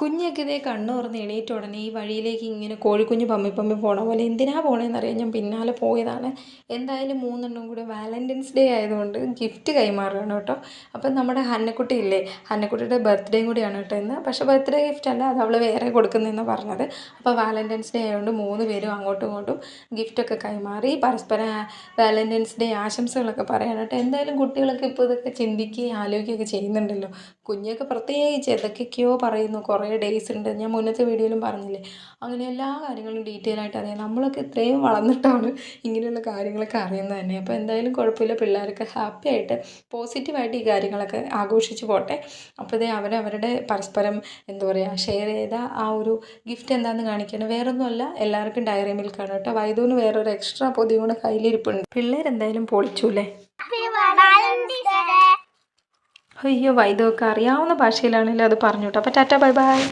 കുഞ്ഞൊക്കെ ഇതേ കണ്ണു തുറന്ന് എണീറ്റ ഉടനെ ഈ വഴിയിലേക്ക് ഇങ്ങനെ കോഴിക്കുഞ്ഞ് പമ്മി പമ്മി പോണ പോലെ എന്തിനാ പോണേന്നറിയാൻ ഞാൻ പിന്നാലെ പോയതാണ്. എന്തായാലും മൂന്നെണ്ണം കൂടെ വാലന്റൈൻസ് ഡേ ആയതുകൊണ്ട് ഗിഫ്റ്റ് കൈമാറുകയാണ് കേട്ടോ. അപ്പം നമ്മുടെ ഹന്നക്കുട്ടി ഇല്ലേ? ഹന്നക്കുട്ടിയുടെ ബർത്ത്ഡേയും കൂടിയാണ് കേട്ടോ ഇന്ന്. പക്ഷേ ബർത്ത്ഡേ ഗിഫ്റ്റ് അല്ല അത് അവൾ വേറെ കൊടുക്കുന്നതെന്ന് പറഞ്ഞത്. അപ്പോൾ വാലന്റൈൻസ് ഡേ ആയതുകൊണ്ട് മൂന്ന് പേരും അങ്ങോട്ടും ഇങ്ങോട്ടും ഗിഫ്റ്റൊക്കെ കൈമാറി. പരസ്പരം വാലന്റൈൻസ് ഡേ ആശംസകളൊക്കെ പറയാണ് കേട്ടോ. എന്തായാലും കുട്ടികളൊക്കെ ഇപ്പോൾ ഇതൊക്കെ ചിന്തിക്കുകയും ആലോചിക്കുകയൊക്കെ ചെയ്യുന്നുണ്ടല്ലോ. കുഞ്ഞൊക്കെ പ്രത്യേകിച്ച് എന്തൊക്കെയൊക്കെയോ പറയുന്നു. കുറേ ഡേയ്സ് ഉണ്ട്. ഞാൻ മുന്നത്തെ വീഡിയോയിലും പറഞ്ഞില്ലേ? അങ്ങനെ എല്ലാ കാര്യങ്ങളും ഡീറ്റെയിൽ ആയിട്ട് അറിയാം. നമ്മളൊക്കെ ഇത്രയും വളർന്നിട്ടാണ് ഇങ്ങനെയുള്ള കാര്യങ്ങളൊക്കെ അറിയുന്നത് തന്നെ. അപ്പോൾ എന്തായാലും കുഴപ്പമില്ല. പിള്ളേരൊക്കെ ഹാപ്പി ആയിട്ട് പോസിറ്റീവായിട്ട് ഈ കാര്യങ്ങളൊക്കെ ആഘോഷിച്ച് പോട്ടെ. അപ്പോൾ ഇതേ അവരവരുടെ പരസ്പരം എന്താ പറയുക ഷെയർ ചെയ്ത ആ ഒരു ഗിഫ്റ്റ് എന്താണെന്ന് കാണിക്കണം. വേറൊന്നുമല്ല എല്ലാവർക്കും ഡയറി മിൽക്കാണ് കേട്ടോ. വൈദൂന് വേറൊരു എക്സ്ട്രാ പൊതിയും കൂടെ കയ്യിലിരിപ്പുണ്ട്. പിള്ളേരെന്തായാലും പൊളിച്ചു അല്ലേ അയ്യോ വൈദ്യമൊക്കെ അറിയാവുന്ന ഭാഷയിലാണെങ്കിലും അത് പറഞ്ഞു കേട്ടോ അപ്പോൾ ടാറ്റ ബൈ ബൈ.